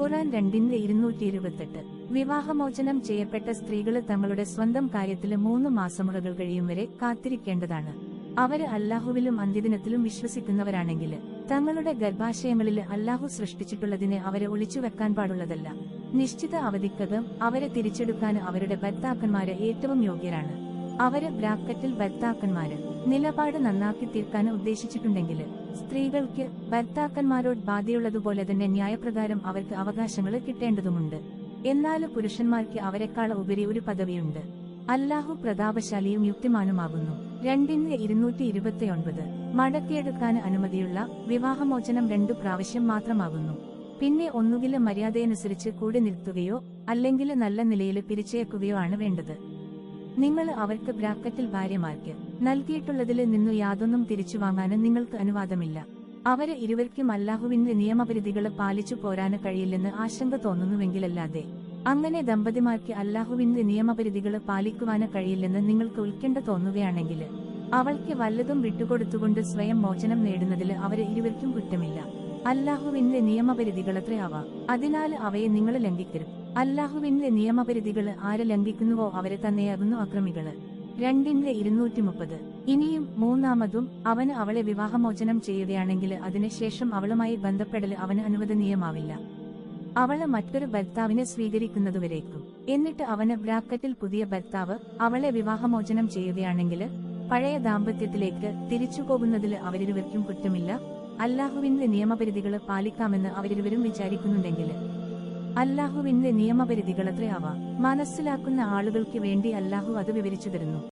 ഖുറാൻ രണ്ടിന്റെ ഇരുന്നൂറ്റി ഇരുപത്തെട്ട് വിവാഹമോചനം ചെയ്യപ്പെട്ട സ്ത്രീകൾ തങ്ങളുടെ സ്വന്തം കാര്യത്തിൽ മൂന്ന് മാസമുറകൾ കഴിയും വരെ കാത്തിരിക്കേണ്ടതാണ്. അവർ അല്ലാഹുവിലും അന്ത്യദിനത്തിലും വിശ്വസിക്കുന്നവരാണെങ്കിൽ തങ്ങളുടെ ഗർഭാശയങ്ങളിൽ അല്ലാഹു സൃഷ്ടിച്ചിട്ടുള്ളതിനെ അവരെ ഒളിച്ചു വെക്കാൻ പാടുള്ളതല്ല. നിശ്ചിത അവധിക്കകം അവരെ തിരിച്ചെടുക്കാൻ അവരുടെ ഭർത്താക്കന്മാരെ ഏറ്റവും യോഗ്യരാണ്. അവർ ബ്രാക്കറ്റിൽ ഭർത്താക്കന്മാര്. നിലപാട് നന്നാക്കി തീർക്കാൻ ഉദ്ദേശിച്ചിട്ടുണ്ടെങ്കിൽ സ്ത്രീകൾക്ക് ഭർത്താക്കന്മാരോട് ബാധ്യയുള്ളതുപോലെ തന്നെ ന്യായപ്രകാരം അവർക്ക് അവകാശങ്ങൾ കിട്ടേണ്ടതുമുണ്ട്. എന്നാൽ പുരുഷന്മാർക്ക് അവരെക്കാൾ ഉപരി ഒരു പദവിയുണ്ട്. അല്ലാഹു പ്രതാപശാലിയും യുക്തിമാനുമാകുന്നു. രണ്ടിന് ഇരുന്നൂറ്റി ഇരുപത്തിയൊൻപത്. മടക്കിയെടുക്കാൻ അനുമതിയുള്ള വിവാഹമോചനം രണ്ടു പ്രാവശ്യം മാത്രമാകുന്നു. പിന്നെ ഒന്നുകിൽ മര്യാദയനുസരിച്ച് കൂടി നിർത്തുകയോ അല്ലെങ്കിൽ നല്ല നിലയിൽ പിരിച്ചേക്കുകയോ ആണ് വേണ്ടത്. നിങ്ങൾ അവർക്ക് ബ്രാക്കറ്റിൽ ഭാര്യമാർക്ക് നൽകിയിട്ടുള്ളതിൽ നിന്നു യാതൊന്നും തിരിച്ചു വാങ്ങാനും നിങ്ങൾക്ക് അനുവാദമില്ല. അവർ ഇരുവർക്കും അല്ലാഹുവിന്റെ നിയമപരിധികൾ പാലിച്ചു പോരാന് കഴിയില്ലെന്ന് ആശങ്ക തോന്നുന്നുവെങ്കിലല്ലാതെ. അങ്ങനെ ദമ്പതിമാർക്ക് അല്ലാഹുവിന്റെ നിയമപരിധികൾ പാലിക്കുവാന് കഴിയില്ലെന്ന് നിങ്ങൾക്ക് ഉത്കണ്ഠ തോന്നുകയാണെങ്കിൽ അവൾക്ക് വല്ലതും വിട്ടുകൊടുത്തുകൊണ്ട് സ്വയം മോചനം നേടുന്നതിൽ അവരെ ഇരുവർക്കും കുറ്റമില്ല. അല്ലാഹുവിന്റെ നിയമപരിധികളത്രേ അവ. അതിനാൽ അവയെ നിങ്ങൾ ലംഘിക്കരുത്. അല്ലാഹുവിന്റെ നിയമപരിധികൾ ആര് ലംഘിക്കുന്നുവോ അവരെ തന്നെയാകുന്നു അക്രമികൾ രണ്ടിന്റെ ഇരുന്നൂറ്റി മുപ്പത് ഇനിയും മൂന്നാമതും അവന് അവളെ വിവാഹമോചനം ചെയ്യുകയാണെങ്കിൽ അതിനുശേഷം അവളുമായി ബന്ധപ്പെടൽ അവന് അനുവദനീയമാവില്ല. അവൾ മറ്റൊരു ഭർത്താവിനെ സ്വീകരിക്കുന്നതുവരേക്കും. എന്നിട്ട് അവന് ബ്രാക്കറ്റിൽ പുതിയ ഭർത്താവ് അവളെ വിവാഹമോചനം ചെയ്യുകയാണെങ്കിൽ പഴയ ദാമ്പത്യത്തിലേക്ക് തിരിച്ചു പോകുന്നതിൽ അവരിരുവർക്കും കുറ്റമില്ല. അല്ലാഹുവിന്റെ നിയമപരിധികൾ പാലിക്കാമെന്ന് അവരിരുവരും വിചാരിക്കുന്നുണ്ടെങ്കിൽ അല്ലാഹുവിന്റെ നിയമപരിധികളത്രയാവാ മനസ്സിലാക്കുന്ന ആളുകൾക്ക് വേണ്ടി അല്ലാഹു അത് വിവരിച്ചു തരുന്നു.